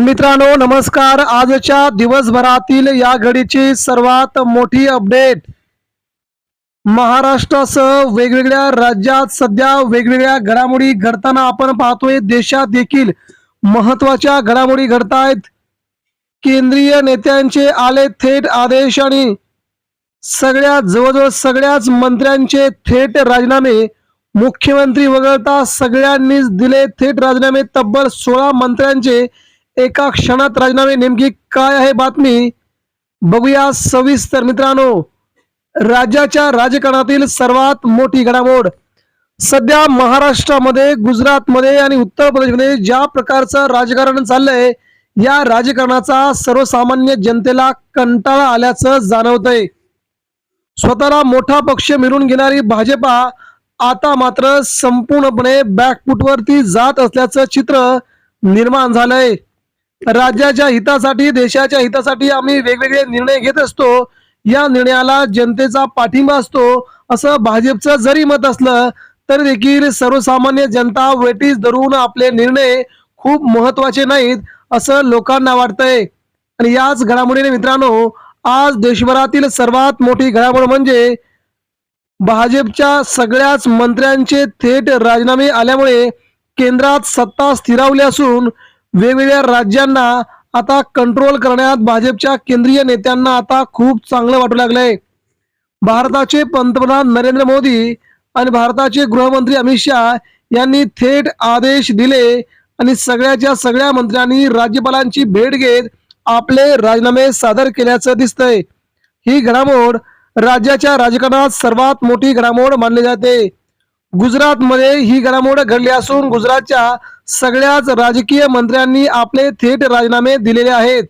मित्रांनो नमस्कार. आजच्या दिवसभरातील या घडीची सर्वात मोठी अपडेट. महाराष्ट्रासह वेगवेगळ्या राज्यात सध्या वेगवेगळ्या घडामोडी घडताना आपण पाहतोय. देशात देखील महत्त्वाच्या घडामोडी घडतायत. केंद्रीय नेत्यांचे आले थेट आदेश आणि सगळ्या जवळजवळ सगळ्याच मंत्र्यांचे थेट राजीनामे. मुख्यमंत्री वगळता सगळ्यांनीच दिले थेट राजीनामे. तब्बल सोळा मंत्र्यांचे एका क्षणात राजीनामे नेमकी काय आहे बातमी बघूया सविस्तर. मित्रांनो राज्याच्या राजकारणातील सर्वात मोठी घडामोड सध्या महाराष्ट्रामध्ये गुजरातमध्ये आणि उत्तर प्रदेशमध्ये ज्या प्रकारचं राजकारण चाललंय या राजकारणाचा सर्वसामान्य जनतेला कंटाळा आल्याचं जाणवतंय. स्वतःला मोठा पक्ष मिळून घेणारी भाजपा आता मात्र संपूर्णपणे बॅकफुटवरती जात असल्याचं चित्र निर्माण झालंय. राज्याच्या हितासाठी देशाच्या हितासाठी आम्ही वेगवेगळे निर्णय घेत असतो. या निर्णयाला जनतेचा पाठिंबा असतो. असं भाजपचं जरी मत असलं तरी देखील सर्वसामान्य जनता वेटीस धरून आपले निर्णय खूप महत्त्वाचे नाहीत असं लोकांना वाटतंय. आणि याच घडामोडीने मित्रांनो आज देशभरातील सर्वात मोठी घडामोड म्हणजे भाजपच्या सगळ्याच मंत्र्यांचे थेट राजीनामे आल्यामुळे केंद्रात सत्ता स्थिरावली असून वेगवेगळ्या राज्यांना आता कंट्रोल करण्यात भाजपच्या केंद्रीय नेत्यांना आता खूप चांगलं वाटू लागलंय. भारताचे पंतप्रधान नरेंद्र मोदी आणि भारताचे गृहमंत्री अमित शहा यांनी थेट आदेश दिले आणि सगळ्याच्या सगळ्या मंत्र्यांनी राज्यपालांची भेट घेत आपले राजीनामे सादर केल्याचं दिसतंय. ही घडामोड राज्याच्या राजकारणात सर्वात मोठी घडामोड मानली जाते. गुजरातमध्ये ही घडामोड घडली असून गुजरातच्या सगळ्याच राजकीय मंत्र्यांनी आपले थेट राजीनामे दिलेले आहेत.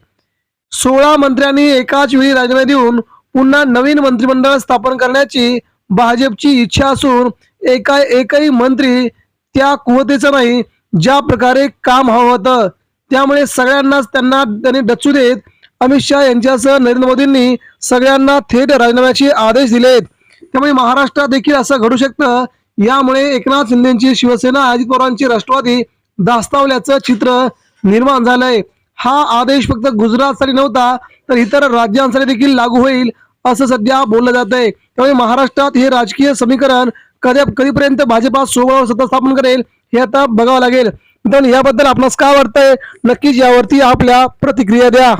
सोळा मंत्र्यांनी एकाच वेळी राजीनामे देऊन पुन्हा नवीन मंत्रिमंडळ स्थापन करण्याची भाजपची इच्छा असून एका एकही मंत्री त्या कुवतेचं नाही ज्या प्रकारे काम हवं होतं. त्यामुळे सगळ्यांनाच त्यांना त्यांनी डचू देत अमित शहा यांच्यासह नरेंद्र मोदींनी सगळ्यांना थेट राजीनाम्याचे आदेश दिलेत. त्यामुळे महाराष्ट्रात देखील असं घडू शकतं. यामुळे एकनाथ शिंदेची शिवसेना अजित पवारांची राष्ट्रवादी दास्तावल्याचं चित्र निर्माण झालंय. हा आदेश फक्त गुजरातसाठी नव्हता तर इतर राज्यांसाठी देखील लागू होईल असं सध्या बोललं जात आहे त्यामुळे महाराष्ट्रात हे राजकीय समीकरण कधी कधीपर्यंत भाजपा सोबत सत्ता स्थापन करेल हे आता बघावं लागेल. मित्रांनो याबद्दल आपणास काय वाटतंय? नक्कीच यावरती आपल्या प्रतिक्रिया द्या.